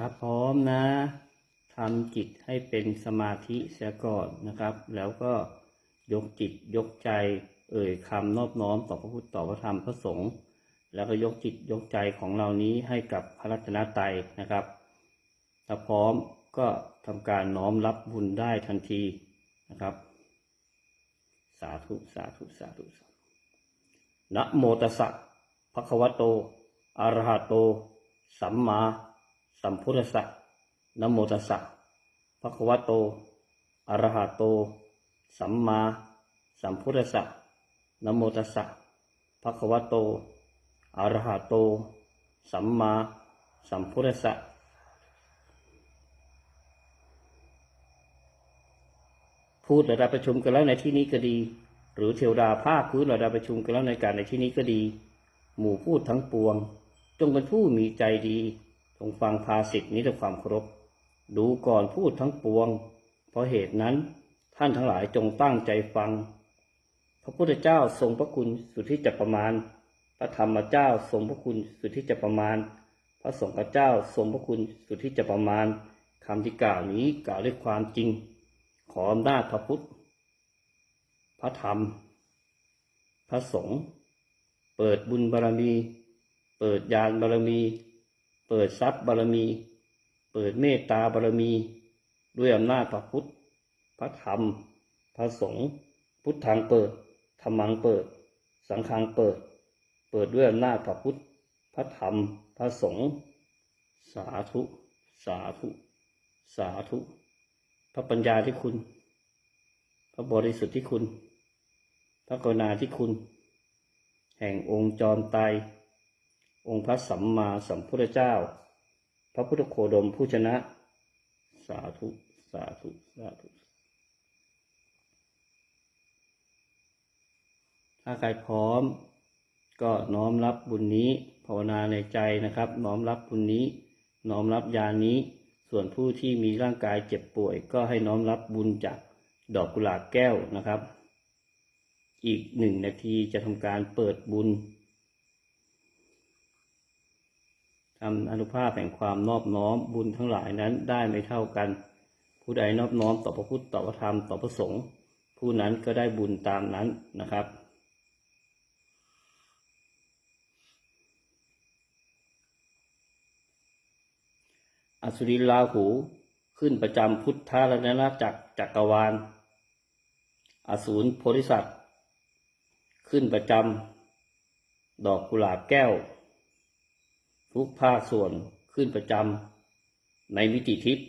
ถ้าพร้อมนะทำจิตให้เป็นสมาธิเสียก่อนนะครับ แล้วก็ยกจิตยกใจเอ่ยคำนอบน้อมต่อพระพุทธต่อพระธรรมพระสงฆ์แล้วก็ยกจิตยกใจของเรานี้ให้กับพระรัตนตรัยนะครับ ถ้าพร้อมก็ทำการน้อมรับบุญได้ทันทีนะครับ สาธุสาธุสาธุสาธุนะโมตัสสะภะคะวะโตอะระหะโต สัมมา สัมพุทธะนโมตัสสะภะคะวะโต อะระหะโต สัมมาสัมพุทธะนโมตัสสะภะคะวะโต อะระหะโต สัมมาสัมพุทธะพูดระดับประชุมกันแล้วในที่นี้ก็ดี หรือเทวดาภาคพื้นระดับประชุมกันแล้วในการในที่นี้ก็ดี หมู่พูดทั้งปวง จงเป็นผู้มีใจดี จงฟังภาสิทธินี้ด้วยความเคารพดูก่อนพูดทั้งปวง เพราะเหตุนั้นท่านทั้งหลายจงตั้งใจฟัง พระพุทธเจ้าทรงพระคุณสุดที่จะประมาณ พระธรรมเจ้าทรงพระคุณสุดที่จะประมาณ พระสงฆ์เจ้าทรงพระคุณสุดที่จะประมาณคำที่กล่าวนี้กล่าวด้วยความจริง ขออำนาจพระพุทธ พระธรรม พระสงฆ์เปิดบุญบารมี เปิดญาณบารมี เปิดทรัพย์บารมี เปิดเมตตาบารมี ด้วยอำนาจพระพุทธ พระธรรม พระสงฆ์ พุทธังเปิด ธรรมังเปิด สังฆังเปิด เปิดด้วยอำนาจพระพุทธ พระธรรม พระสงฆ์ สาธุ สาธุ สาธุ พระปัญญาที่คุณ พระบริสุทธิ์ที่คุณ พระกรุณาที่คุณ แห่งองค์จอมไต องค์พระสัมมาสัมพุทธเจ้า พระพุทธโคดมผู้ชนะ สาธุ สาธุ สาธุ ถ้าใครพร้อม ก็น้อมรับบุญนี้ ภาวนาในใจนะครับ น้อมรับบุญนี้ น้อมรับยานี้ ส่วนผู้ที่มีร่างกายเจ็บป่วย ก็ให้น้อมรับบุญจากดอกกุหลาบแก้วนะครับ อีกหนึ่งนาทีจะทำการเปิดบุญ ทำอนุภาพแห่งความนอบน้อมบุญทั้งหลายนั้นได้ไม่เท่ากัน ผู้ใดนอบน้อมต่อพระพุทธต่อพระธรรมต่อพระสงฆ์ผู้นั้นก็ได้บุญตามนั้นนะครับ อสุรินลาหูขึ้นประจำพุทธารัตนจักรจักรวาล อสูรโพธิสัตว์ ขึ้นประจำดอกกุหลาบแก้ว ทุกภาคส่วนขึ้นประจำในมิติทิพย์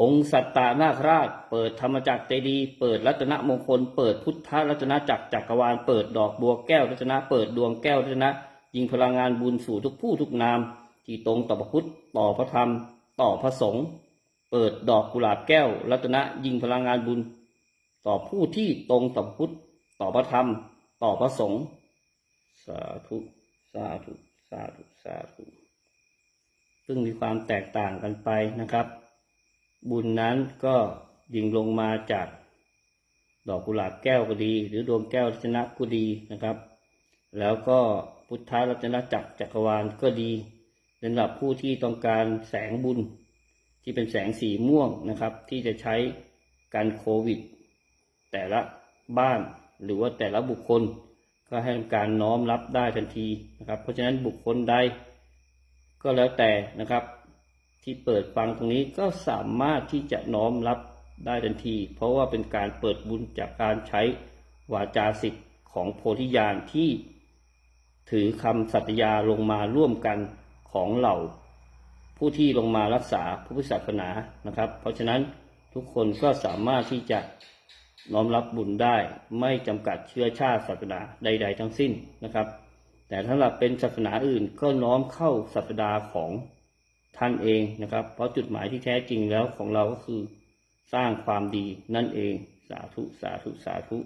องค์สัตตานาคราช เปิดธรรมจักรเจดี เปิดรัตนมงคล เปิดพุทธรัตนจักรจักรวาล เปิดดอกบัวแก้วรัตนะ เปิดดวงแก้วรัตนะ ยิงพลังงานบุญสู่ทุกผู้ทุกนาม ที่ตรงต่อพระพุทธ ต่อพระธรรม ต่อพระสงฆ์ เปิดดอกกุหลาบแก้วรัตนะ ยิงพลังงานบุญ ต่อผู้ที่ตรงต่อพระพุทธ ต่อพระธรรม ต่อพระสงฆ์ สาธุ สาธุ สาธุ สาธุ ซึ่งมีความแตกต่างกันไปนะครับ บุญนั้นก็ยิงลงมาจากดอกกุหลาบแก้วก็ดี หรือดวงแก้วรัตนะก็ดีนะครับ แล้วก็พุทธรัตนจักรจักรวาลก็ดีสำหรับผู้ที่ต้องการแสงบุญ ที่เป็นแสงสีม่วงนะครับ ที่จะใช้กันโควิด แต่ละบ้านหรือว่าแต่ละบุคคล ก็ให้ทำการน้อมรับได้ทันทีนะครับ เพราะฉะนั้นบุคคลใดก็แล้วแต่นะครับ ที่เปิดฟังตรงนี้ก็สามารถที่จะน้อมรับได้ทันที เพราะว่าเป็นการเปิดบุญจากการใช้วาจาสิทธิ์ของโพธิญาณที่ถือคำสัตยาลงมาร่วมกันของเหล่า ผู้ที่ลงมารักษาพระพุทธศาสนานะครับ เพราะฉะนั้นทุกคนก็สามารถที่จะ น้อมรับบุญได้ไม่จำกัดเชื้อชาติศาสนาใด ๆ ทั้งสิ้นนะครับ แต่ถ้าหลับเป็นศาสนาอื่นก็น้อมเข้าศาสดาของท่านเองนะครับ เพราะจุดหมายที่แท้จริงแล้วของเราก็คือสร้างความดีนั่นเองสาธุสาธุสาธุ